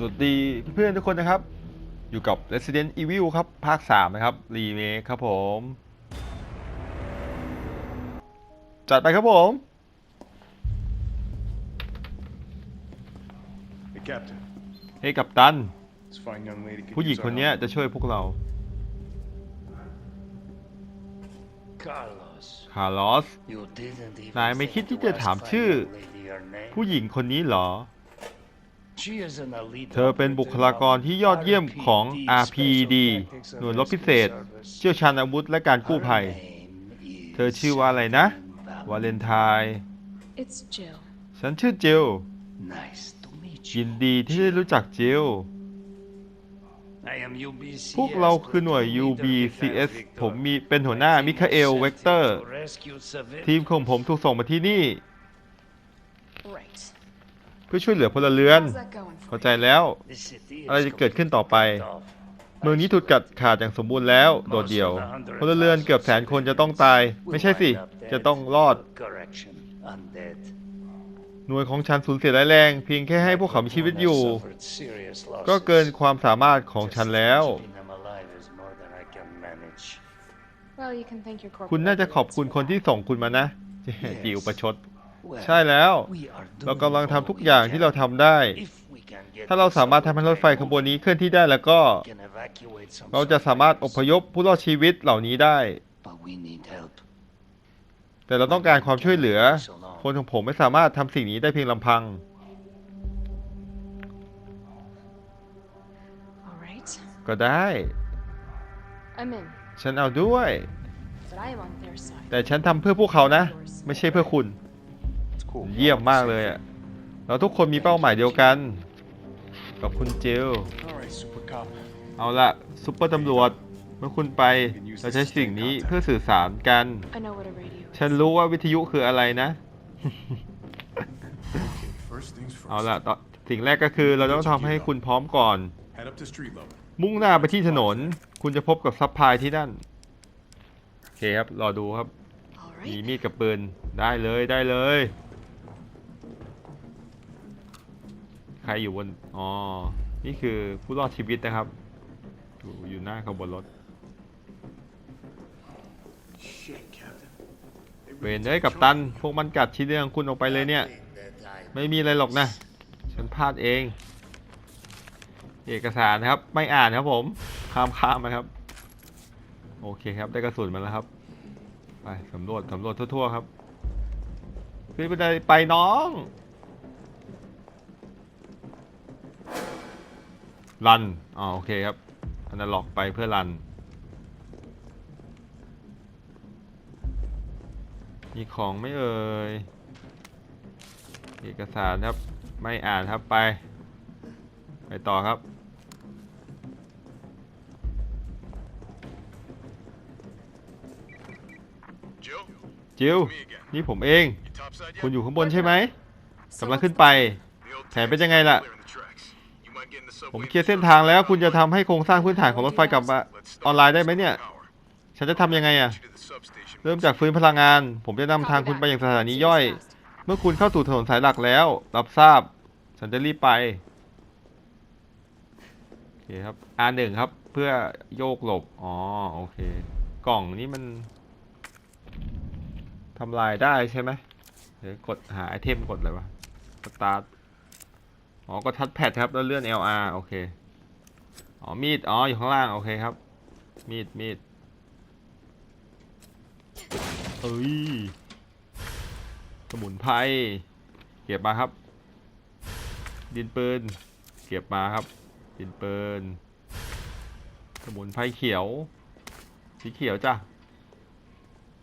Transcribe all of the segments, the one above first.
สวัสดีเพื่อนๆทุกคนนะครับ อยู่กับ Resident Evil ครับ ภาค 3 นะครับ รีเมคครับผม จัดไปครับผม Hey, Captain. เฮ้ยกับตัน This fine young lady could ผู้หญิง use คน our เนี้ย help. จะช่วยพวกเรา Carlos, คาร์ลอส you didn't even นายไม่ think คิด to ที่จะ ask ถามชื่อ fine lady her name? ผู้หญิงคนนี้เหรอ เธอเป็นบุคลากรที่ยอดเยี่ยมของ RPD หน่วยรบพิเศษ เชี่ยวชาญอาวุธและการกู้ภัย เธอชื่อว่าอะไรนะ วาเลนไทน์ It's Jill. ฉันชื่อจิล Nice to meet ยิ you. นดีที่ได้รู้จักจิล I am UBCS พวกเราคือหน่วย Leader UBCS Victor. ผมมีเป็นหัวหน้า My team มิคาเอล was เว sent กเตอร์ to rescue civilians. ทีมของผมถูกส่งมาที่นี่ Right. เพื่อช่วยเหลือพลเรือน How's that going for เข้า you? ใจแล้ว The city อะไร is จะเกิดขึ้นต่อไป completely off. เมืองนี้ถูกกัดขาดอย่างสมบูรณ์แล้ว โดดเดี่ยว พลเรือนเกือบแสนคนจะต้องตาย ไม่ใช่สิ จะต้องรอด Correction, undead. หน่วยของฉันสูญเสียร้ายแรง เพียงแค่ให้พวกเขามีชีวิตอยู่ Suffered serious ก็เกิน losses. ความสามารถของฉันแล้ว Keeping them alive is more than I can manage. Well, you can thank your corporate คุณน่าจะขอบคุณ affiliates คนที่ส่งคุณมานะจิวประชด Well, ใช่แล้ว we are เรา doing กำลังทำ all ทุก we อย่างที่เรา can. ทำได้ If we can get ถ้าเรา this สามารถทำให้รถไฟขบวนนี้เคลื่อนที่ได้แล้วก็ we can evacuate some เราจะสามารถอพยพผู้รอดชีวิตเหล่านี้ได้ But we need help. แต่เราต้องการความช่วยเหลือ So long. คนของผมไม่สามารถทำสิ่งนี้ได้เพียงลำพัง All right. ก็ได้ I'm in, ฉันเอาด้วย but I am on their side. แต่ฉันทำเพื่อพวกเขานะ ไม่ใช่เพื่อคุณ It's cool. เยี่ยมมากเลยอะเราทุกคนมีเป้าหมายเดียวกัน กับคุณเจล All right, super cop. เอาละซุปเปอร์ตำรวจ เมื่อคุณไปเราใช้สิ่งนี้เพื่อสื่อสารกัน I know what a radio is. ฉันรู้ว่าวิทยุคืออะไรนะ First things เอา first. ละต่อสิ่งแรกก็คือเราต้องทำให้คุณพร้อมก่อน Head up to street level. มุ่งหน้าไปที่ถนน คุณจะพบกับซัพพลายที่นั่น โอเคครับ รอดูครับ All มี right. มีดกับปืน ได้เลยได้เลย ครอยู่บน อ๋อ นี่คือผู้รอดชีวิตนะครับ อยู่อยู่หน้าขบวนรถ Shit, Captain. เวนเอ้ยกับตัน พวกมันกัดชิ้นเรื่องคุณออกไปเลยเนี่ย ไม่มีอะไรหรอกนะ ฉันพลาดเอง เอกสารครับ ไม่อ่านครับผม ข้ามข้ามนะครับ โอเคครับได้กระสุนมาแล้วครับ ไปสำรวจสำรวจทั่วๆครับขึ้นไปได้ไปน้อง รันอ๋อโอเคครับอันนั้นล็อกไปเพื่อรัน มีของไหม่เอ่ย เอกสารครับ ไม่อ่านครับไป ไปต่อครับ Jill, จิว me again. นี่ผมเอง You topside yet? คุณอยู่ข้างบนใช่ไหม So กำลัง what's ขึ้น the ไป The old แผน tanks เป็นยังไงล่ะ ผมเคลียร์เส้นทางแล้วคุณจะทำให้โครงสร้างพื้นฐานของรถไฟกลับมาออนไลน์ได้ไหมเนี่ย ฉันจะทำยังไงอะเริ่มจากฟื้นพลังงาน ผมจะนำทางคุณไปยังสถานีย่อย เมื่อคุณเข้าสู่ถนนสายหลักแล้ว รับทราบ ฉันจะรีบไปโอเคครับ R1 ครับเพื่อโยกหลบ อ๋อโอเค กล่องนี้มันทำลายได้ใช่ไหมเดี๋ยวกดหาไอเทมกดอะไรวะสตาร์ท อ๋อ ก็ทัดแพดครับ แล้วเลื่อน LR โอเค อ๋อ มีด อ๋อ อยู่ข้างล่าง โอเคครับ มีด มีดเอ้ย สมุนไพร เก็บมาครับ ดินปืน เก็บมาครับ ดินปืน สมุนไพรเขียว สีเขียวจ้ะ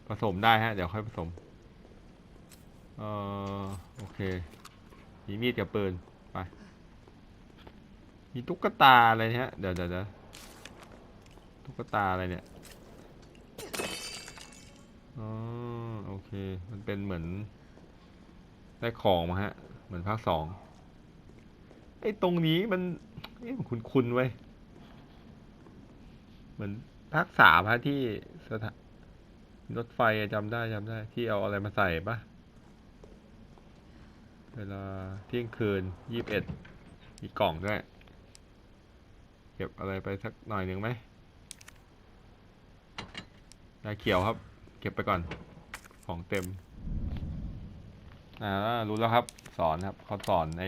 ผสมได้ฮะ เดี๋ยวค่อยผสม เอ่อ โอเค มีมีดกับปืน มีตุ๊กตาอะไรเนี่ยฮะเดี๋ยวเดี๋ยวเดี๋ยวตุ๊กตาอะไรเนี่ย อ๋อ โอเค มันเป็นเหมือน ได้ของมาฮะ เหมือนภาคสอง ไอ้ตรงนี้มันเอ๊ะมันคุ้นๆไว้เหมือนภาคสามฮะที่สถานรถไฟจำได้จำได้ ที่เอาอะไรมาใส่ปะเวลาเที่ยงคืนยี่สิบเอ็ดมีกล่องด้วย เก็บอะไรไปสักหน่อยหนึ่งไหมยาเขียวครับ เก็บไปก่อน ของเต็ม อ่ารู้แล้วครับ สอนครับ เขาสอนใน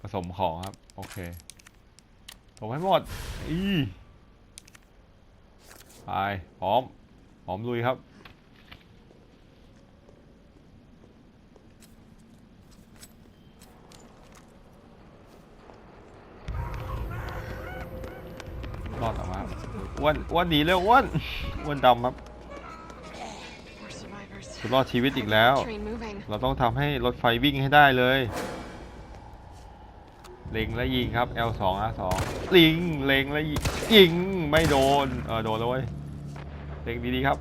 ผสมของครับ โอเคผมให้หมด อี ไป พร้อม พร้อมลุยครับ รอดออกมา อ้วนอ้วนหนีเร็วอ้วนอ้วนดำครับรอดชีวิตอีกแล้ว เราต้องทำให้รถไฟวิ่งให้ได้เลย เล็งและยิงครับ L2 R2 ลิงเล็งและยิงยิงไม่โดนเออโดนแล้วเว้ยเล็งดีๆครับ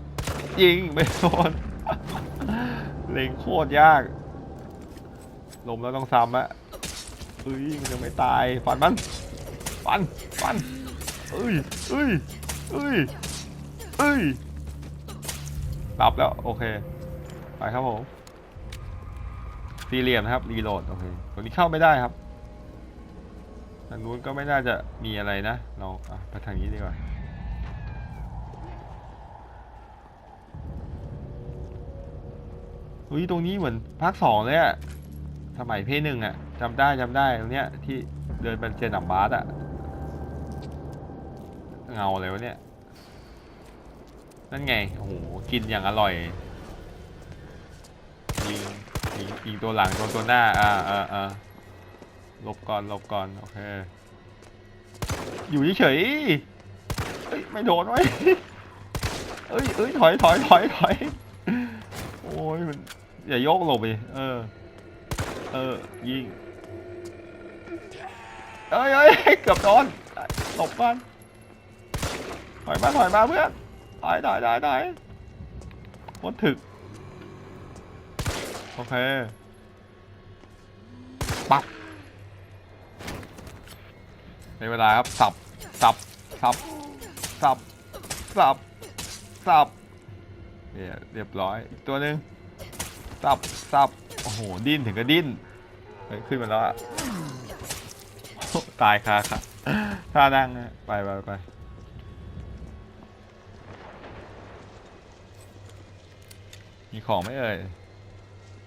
ยิงไม่โดนเล็งโคตรยากลมแล้วต้องซ้ำอะเอ้ยมันยังไม่ตายฟันมันฟันฟันเอ้ยเอ้ย เอ้ยเอ้ยหลับแล้ว โอเค ไปครับผมสี่เหลี่ยมนะครับ รีโหลด โอเคตัวนี้เข้าไม่ได้ครับทางนู้นก็ไม่น่าจะมีอะไรนะ เราไปทางนี้ดีกว่าเฮ้ยตรงนี้เหมือนภาคสองเลยอะสมัยเพย์หนึ่งอะจำได้จำได้ตรงเนี้ยที่เดินเป็นเจนับบาสอะ เงาอะไรวะเนี่ย นั่นไง โอ้โห กินอย่างอร่อย ยิงยิงยิงตัวหลังตัวตัวหน้า อ่าอ่าอ่าหลบก่อนหลบก่อน โอเค อยู่เฉยเอ้ย ไม่โดนไว้เอ้ยเอ้ยถอยถอยถอยถอยโอ้ยมันอย่าโยกหลบไปเออ เออ ยิงเอ้ยเอ้ยเกือบโดนหลบมัน ถอยมาถอยมาเพื่อนถอยถอยถอยถอยรถึก โอเค ปักในเวลาครับ สับ สับ สับ สับ สับ สับ เนี่ยเรียบร้อย อีกตัวหนึ่งสับ สับ โอ้โห ดิ้นถึงก็ดิ้นขึ้นมาแล้วอะตายคาค่ะท่านั่งนะไปไปไป มีของไหมเอ่ย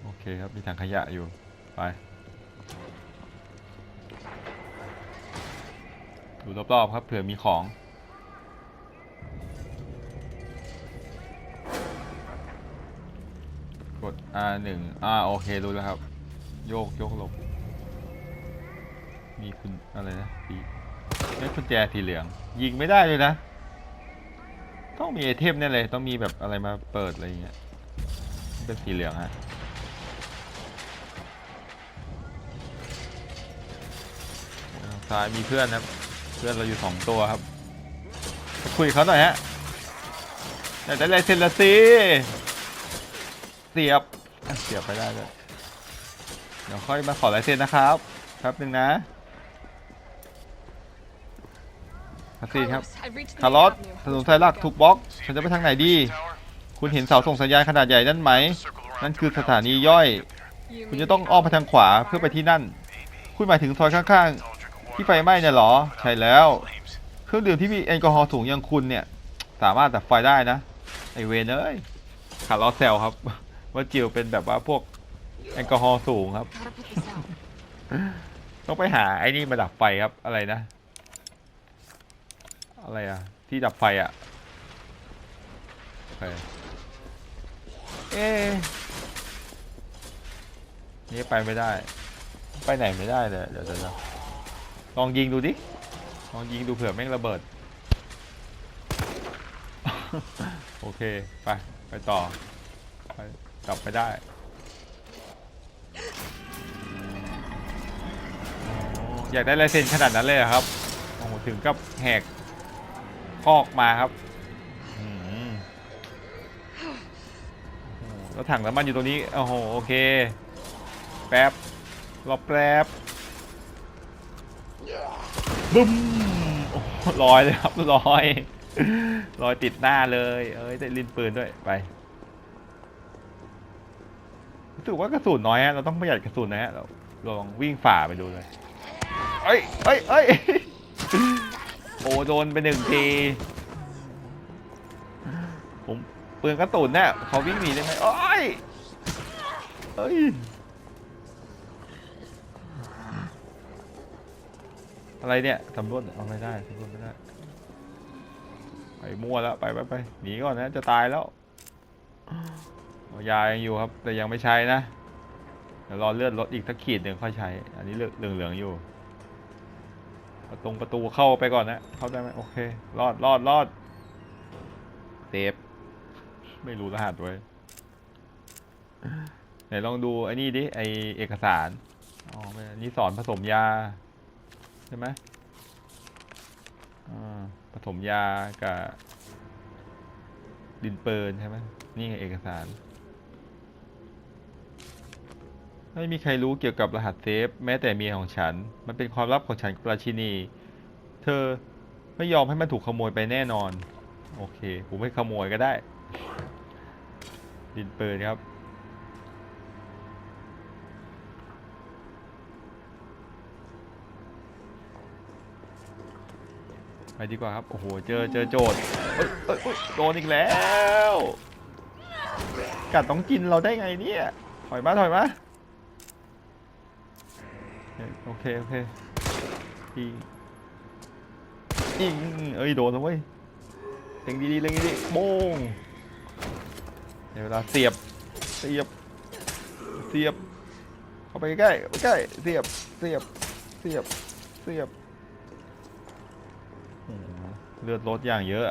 โอเคครับ มีถังขยะอยู่ ไป ดูรอบๆครับ เผื่อมีของ กด R1 อ่า โอเค รู้แล้วครับ โยก โยกหลบ มีคุณอะไรนะสีไม่กุญแจสีเหลือง ยิงไม่ได้เลยนะ ต้องมีไอเทมแน่เลย ต้องมีแบบอะไรมาเปิดอะไรอย่างเงี้ย เป็นสีเหลืองฮะทางซ้ายมีเพื่อนครับ เพื่อนเราอยู่สองตัวครับไปคุยกับเขาหน่อยฮะอยากได้ลายเซ็นละสิเสียบอะเสียบไปได้เลยเดี๋ยวค่อยมาขอลายเซ็นนะครับแป๊บหนึ่งนะพัสซีครับ Carlos, I've reached the คาร์ main ลอส avenue. ถนนสายหลักถูกบล็อกฉันจะไปทางไหนดี คุณเห็นเสาส่งสัญญาณขนาดใหญ่นั่นไหม นั่นคือสถานีย่อย คุณจะต้องอ้อมไปทางขวาเพื่อไปที่นั่น คุณหมายถึงซอยข้างๆ ที่ไฟไหม้เนี่ยหรอ ใช่แล้ว เครื่องดื่มที่มีแอลกอฮอล์สูงอย่างคุณเนี่ย สามารถดับไฟได้นะ ไอเวนเอ้ยคาร์ลอเซลครับ ว่าจิวเป็นแบบว่าพวกแอลกอฮอล์สูงครับ ต้องไปหาไอ้นี่มาดับไฟครับ อะไรนะ อะไรอะที่ดับไฟอะโอเค เอ๊นี่ไปไม่ได้ ไปไหนไม่ได้เลย เดี๋ยวเดี๋ยวลองยิงดูดิ ลองยิงดูเผื่อแม่งระเบิด โอเค ไป ไปต่อ ไปกลับไปได้อยากได้ลายเซ็นขนาดนั้นเลยครับ โอ้โห ถึงกับแหกคอกมาครับ แล้วถังน้ำมันอยู่ตรงนี้โอ้โหโอเค แป๊บรอแป๊บบึ้มโอ้โหลอยเลยครับลอยลอยติดหน้าเลย เอ้ยได้ลินปืนด้วยไปรู้สึกว่ากระสุนน้อยฮะเราต้องประหยัดกระสุนนะฮะเราลองวิ่งฝ่าไปดูเลยเอ้ยเอ้ยเอ้ยโอ้โดนไปหนึ่งทีผม ปืนกระตุนเนี่ยเขาวิ่งหนีได้ไหมโอ้ยเอ้ยอะไรเนี่ยสำรวจเอาไม่ได้สำรวจไม่ได้ไปมั่วแล้วไปไปไปหนีก่อนนะจะตายแล้วยายังอยู่ครับ แต่ยังไม่ใช้นะเดี๋ยวรอเลือดลดอีกสักขีดหนึ่งค่อยใช้ อันนี้เหลืองเหลืองอยู่ประตูประตูเข้าไปก่อนนะ เข้าได้ไหมโอเค รอดรอดรอดเซฟ ไม่รู้รหัสไว้ยไหนลองดูไอ้นี่ดิไอเอกสารอ๋อไม่อันนี่สอนผสมยา ใช่ไหมอ่าผสมยากับดินปืนใช่ไหมนี่ไงเอกสาร ไม่มีใครรู้เกี่ยวกับรหัสเซฟ แม้แต่เมียของฉัน มันเป็นความลับของฉันกับราชินี เธอไม่ยอมให้มันถูกขโมยไปแน่นอน โอเค ผมไม่ขโมยก็ได้ ดินปืนครับ ไปดีกว่าครับ โอ้โห เจอเจอโจทย์เอ้ยเออ้ยโดนอีกแล้ว กัดต้องกินเราได้ไงเนี่ย ถอยมา ถอยมา โอเค โอเคยิงยิงเอ้ย โดนแล้วเว้ยเล็งดีๆเล็งดีๆโป้ง เดี๋ยวเวลาเสียบ เสียบ เสียบ เข้าไปใกล้ใกล้เสียบ เสียบ เสียบ เสียบ เลือดลดอย่างเยอะ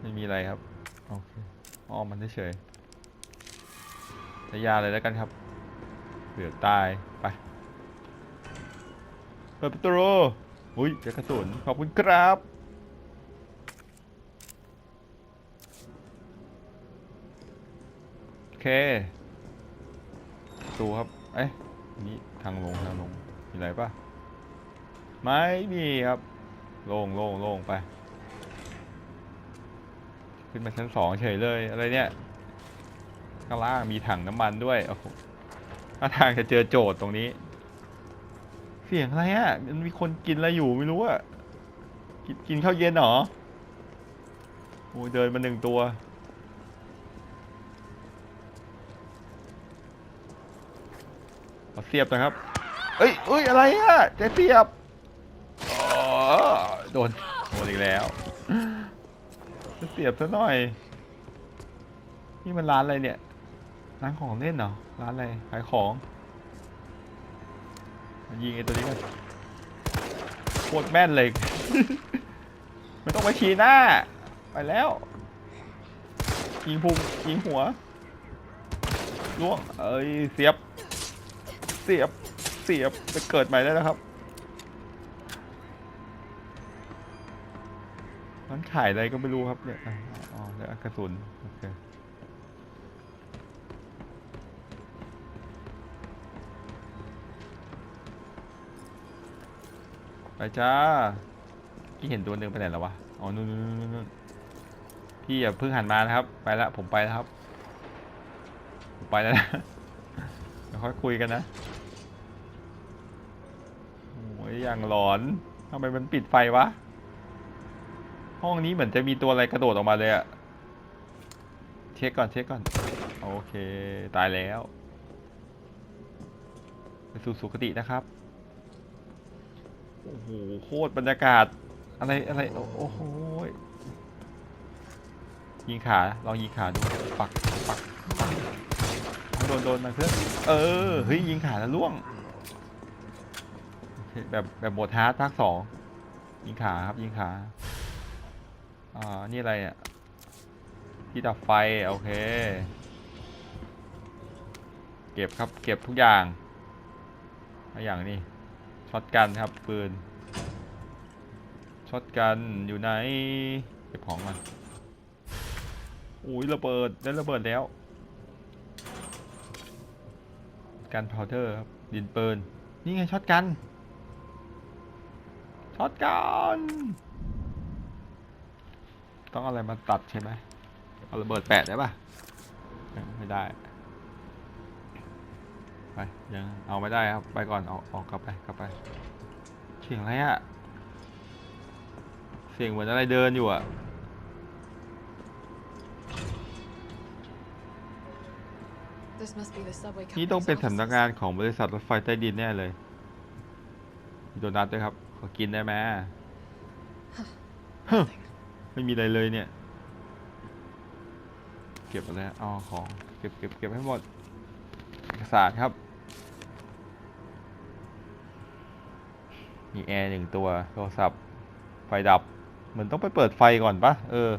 ไม่มีอะไรครับ โอเคอ้อมันเฉยใช้ยาเลยแล้วกันครับเผื่อตาย ไป เปิดประตูอุ้ยเจอกระสุนขอบคุณครับ โอ เคตูครับ เอ๊ะนี่ทางลงทางลง มีอะไรปะไม่มีครับโล่งโล่งโล่งไป ขึ้นมาชั้นสองเฉยเลย อะไรเนี่ย ข้างล่างมีถังน้ำมันด้วย โอ้โหถ้าทางจะเจอโจทย์ตรงนี้ เสียงอะไรอะ มันมีคนกินอะไรอยู่ไม่รู้อะกินกินข้าวเย็นเหรอโอ้เดินมาหนึ่งตัว ขอ เสียบนะครับ เอ้ยเอ้ยอะไรอะจะเสียบโดนโดนอีกแล้วจะเสียบซะหน่อย นี่มันร้านอะไรเนี่ย ร้านของเล่นเหรอ ร้านอะไร ขายของ ยิงไอ้ตัวนี้กันโคตรแม่นเลย ไม่ต้องมาชี้หน้า ไปแล้ว ยิงพุงยิงหัวล่วง เอ้ย เสียบ เสียบ เสียบจะเกิดใหม่ได้แล้วครับมันขายอะไรก็ไม่รู้ครับเนี่ยอ๋อแล้วกระสุนโอเคไปจ้าพี่เห็นตัวหนึ่งไปไหนแล้ววะ อ๋อ นู่นนู่นนู่นนุนพี่อย่าเพิ่งหันมานะครับ ไปแล้วผมไปแล้วครับ ผมไปแล้วนะเดี๋ยวค่อยคุยกันนะ โอย่างหลอนทำไมมันปิดไฟวะ ห้องนี้เหมือนจะมีตัวอะไรกระโดดออกมาเลยอะเช็คก่อนเช็คก่อน โอเค ตายแล้วไปสู่สุคตินะครับ โอ้โห โคตรบรรยากาศ อะไรอะไร โอ้โห ยิงขา ลองยิงขาดู ปักปักปักโดนโดนมาเพื่อนเออ เฮ้ย ยิงขาแล้วล่วง แบบแบบโหมดฮาร์ดภาคสองยิงขาครับยิงขาอ่านี่อะไรอะที่ดับไฟ โอเค เก็บครับเก็บทุกอย่างทุกอย่างนี่ช็อตกันครับปืนช็อตกันอยู่ไหนเก็บของมันอุ้ยระเบิดได้ระเบิดแล้วกันพาวเดอร์ครับดินปืนนี่ไงช็อตกัน ช็อตกันต้องเอาอะไรมาตัดใช่ไหมเอาระเบิดแปะได้ปะไม่ได้ ไปยังเอาไม่ได้ครับ ไปก่อนออกออกกลับไปกลับไปเสียงอะไรอะเสียงเหมือนอะไรเดินอยู่อะ This must be the subway นี่ต้องเป็น company's สำนัก offices. งานของบริษัทรถไฟใต้ดินแน่เลยมีโดนัทด้วยครับข อกินได้ไหม Nothing. ไม่มีอะไรเลยเนี่ย เก็บอะไรเอาของ เก็บเก็บเก็บให้หมด เอกสารครับ มีแอร์หนึ่งตัว โทรศัพท์ ไฟดับ เหมือนต้องไปเปิดไฟก่อนปะเออ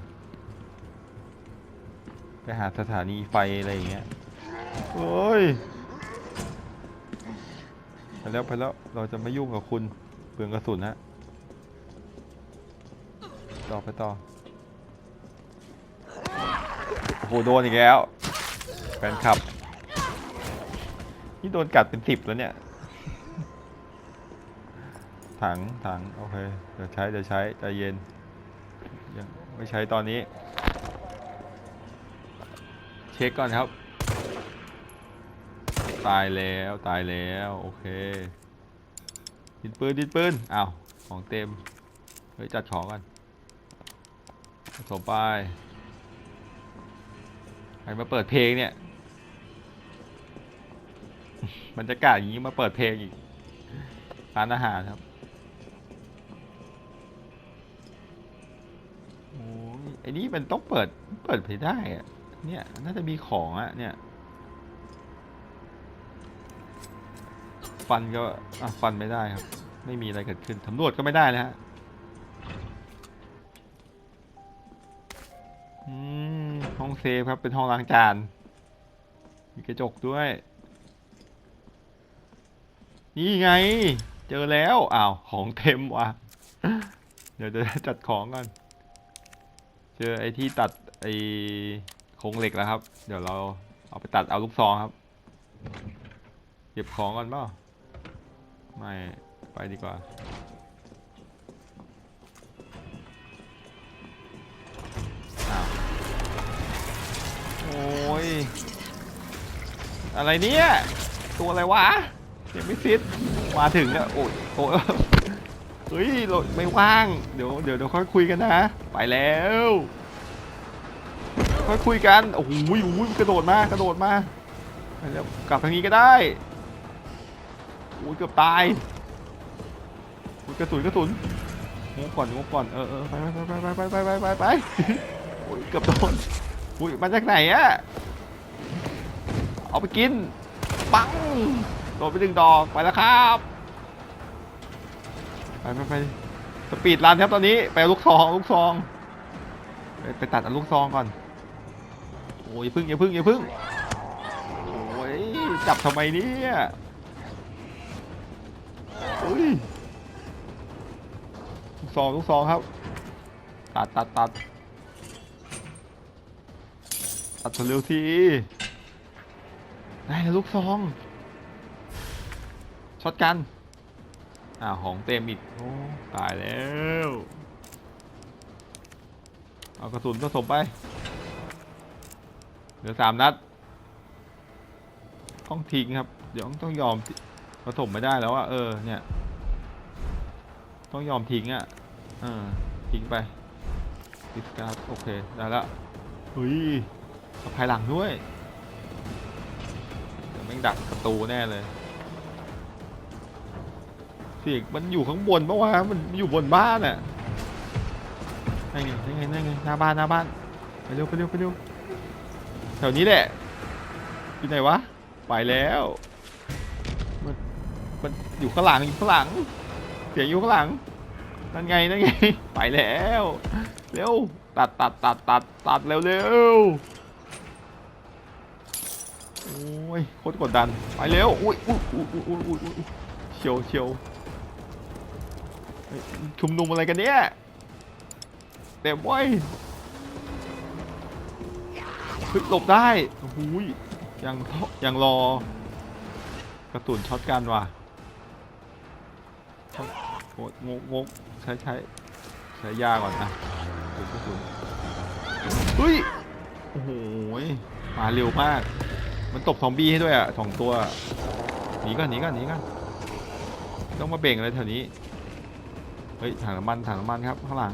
ไปหาสถานีไฟอะไรอย่างเงี้ยโอ้ยไปแล้วไปแล้ว เราจะไม่ยุ่งกับคุณ เปลืองกระสุนฮะต่อไปต่อโอ้โหโดนอีกแล้วแฟนคลับ นี่โดนกัดเป็นสิบแล้วเนี่ย ถังถังโอเค เดี๋ยวใช้เดี๋ยวใช้ใจเย็น ยังไม่ใช้ตอนนี้ เช็คก่อนครับ ตายแล้วตายแล้ว โอเค ดินปืนดินปืนอ้าวของเต็มเฮ้ยจัดของกันผสมไปใครมาเปิดเพลงเนี่ยบรรยากาศอย่างนี้มาเปิดเพลงอีกร้านอาหารครับโอ้ยไอ้นี่มันต้องเปิดเปิดไปได้อะเนี่ยน่าจะมีของอะเนี่ยฟันก็อะฟันไม่ได้ครับ ไม่มีอะไรเกิดขึ้นสำรวจก็ไม่ได้นะฮะห้องเซฟครับเป็นห้องล้างจาน มีกระจกด้วย นี่ไง เจอแล้วอ้าวของเต็มว่ะ เดี๋ยวจะจัดของก่อนเจอไอ้ที่ตัดไอ้โครงเหล็กแล้วครับ เดี๋ยวเราเอาไปตัดเอาลูกซองครับ เก็บของก่อนเปล่าไม่ ไปดีกว่า โอ้ย อะไรเนี่ย ตัวอะไรวะยังไม่ฟิตมาถึงแล้วโอ้ยโอ้ยเฮ้ยเราไม่ว่าง เดี๋ยวเดี๋ยวเดี๋ยวค่อยคุยกันนะ ไปแล้ว ค่อยคุยกัน โอ้โหโอ้โหกระโดดมากระโดดมาแล้วกลับทางนี้ก็ได้โอ้ยเกือบตาย กระสุนกระสุนงบก่อนงบก่อนเออเออไปไปไปไปไปไปไปไปโอ้ยเกือบโดนอุ้ยมาจากไหนอะเอาไปกินปังโดนไปดึงดอกไปแล้วครับไปไปไปสปีดรันครับตอนนี้ไปลูกซองลูกซองไปไปตัดลูกซองก่อนโอ้ยอย่าพึ่งอย่าพึ่งอย่าพึ่งโอ้ยจับทำไมเนี่ยอุ้ย ซองลูกซองครับ ตัดตัดตัดตัดเร็วทีได้แล้วลูกซองช็อตกันอ่าของเต็มอีกโอ้ตายแล้วเอากระสุนผสมไปเหลือสามนัด ต้องทิ้งครับ เดี๋ยวต้องยอมผสมไม่ได้แล้วอะเออเนี่ย ต้องยอมทิ้งอะ ออทิ้งไปดิสการ์ดโอเค ได้แล้วเฮ้ยเอาภายหลังด้วยเดี๋ยวแม่งดักประตูแน่เลยเสียงมันอยู่ข้างบนปะวะมันอยู่บนบ้านอะนั่นไงนั่นไงนั่นไงหน้าบ้านหน้าบ้านไปเร็วไปเร็วไปเร็วแถวนี้แหละอยู่ไหนวะไปแล้วมันมันอยู่ข้างหลังอยู่ข้างหลังเสียงอยู่ข้างหลัง นั่นไงนั่นไงไปแล้วเร็วตัดตัดตัดตัดตัดเร็วเร็วโอ้ยโคตรกดดันไปเร็วอุ้ยอุ้ยอุ้ยอุ้ยอุ้ยอุ้ยเชียวเชียวชุมนุมอะไรกันเนี่ยเต็มว้ยพึ่งหลบได้โอ้ยยังยังรอกระตุนช็อตกันว่ะ โอ้ยงกงกใช้ใช้ใช้ยาก่อนนะกระสุนกระสุนเฮ้ย โอ้โหมาเร็วมาก มันตบซอมบี้ให้ด้วยอะสองตัว หนีก่อนหนีก่อนหนีก่อนต้องมาเบ่งอะไรแถวนี้ เฮ้ยถังน้ำมันถังน้ำมันครับข้างหลัง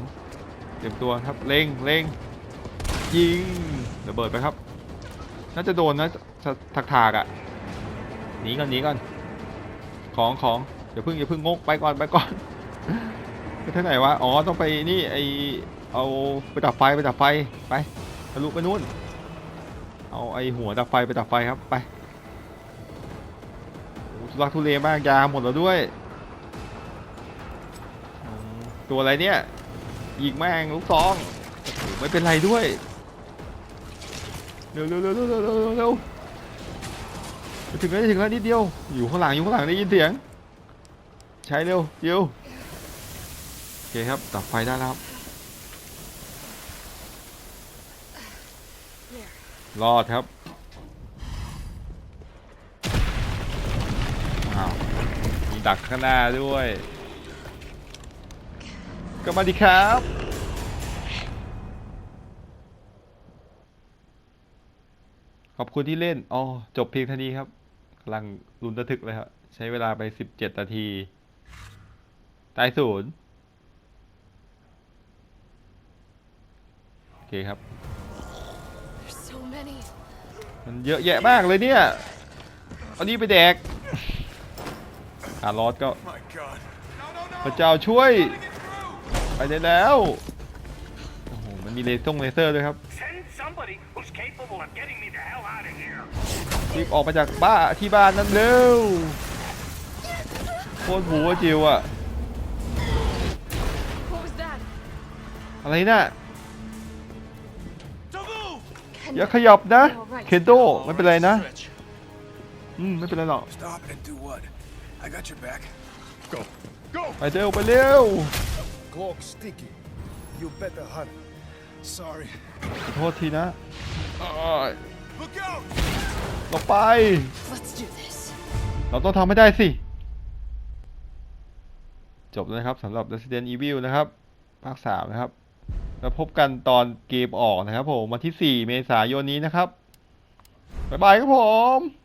เตรียมตัวครับเล็งเล็งยิงระเบิดไปครับ น่าจะโดนนะถักถากอะหนีก่อนหนีก่อน ของของอย่าเพิ่งอย่าเพิ่งงกไปก่อนไปก่อน ไปทางไหนวะ อ๋อ ต้องไปนี่ไอเอาไปดับไฟไปดับไฟไปทะลุไปนู่น เอาไอหัวดับไฟไปดับไฟครับไปทุลักทุเลมากยาหมดแล้วด้วย ตัวอะไรเนี่ยยิงแม่งลูกซองไม่เป็นไรด้วย เร็วเร็วเร็วเร็วเร็วเร็วถึงแล้วถึงแล้วนิดเดียว อยู่ข้างหลังอยู่ข้างหลังได้ยินเสียง ใช้เร็วเร็ว เคครับดับไฟได้แล้วครับ รอดครับอ้าวมีดักข้างหน้าด้วย ก็มาดีครับ ขอบคุณที่เล่น อ๋อ จบเพียงเท่านี้ครับกำลังรุนระทึกเลยครับ ใช้เวลาไป 17 นาที ตายศูนย์โอ เคครับ There's so many. มันเยอะแยะมากเลยเนี่ย เอานี้ไปแดกคาร์ลอสก็ My God. พระเจ้าช่วย ไปได้แล้ว โอ้โห มันมีเลเซอร์เลเซอร์ด้วยครับ Send somebody who's capable of getting me the hell out of here. รีบออกมาจากบ้านที่บ้านนั้นเร็ว โคตรหูอะจิวอะ What was that? อะไรน่ะ Ken, อย่าขยับนะ All right. เคนโดไม่เป็นไรนะ อืม ไม่เป็นไรหรอก Stop and do what? I got your back. Go. Go! ไปเร็ว ไปเร็ว Cloak sticky. You better hurry. Sorry. ขอโทษทีนะอ้าย Look out! เราไป Let's do this. เราต้องทำให้ได้สิ จบแล้วนะครับสำหรับ Resident Evil นะครับ ภาค 3 นะครับ แล้วพบกันตอนเกมออกนะครับผมวันที่ 4 เมษายนนี้นะครับ บ๊ายบายครับผม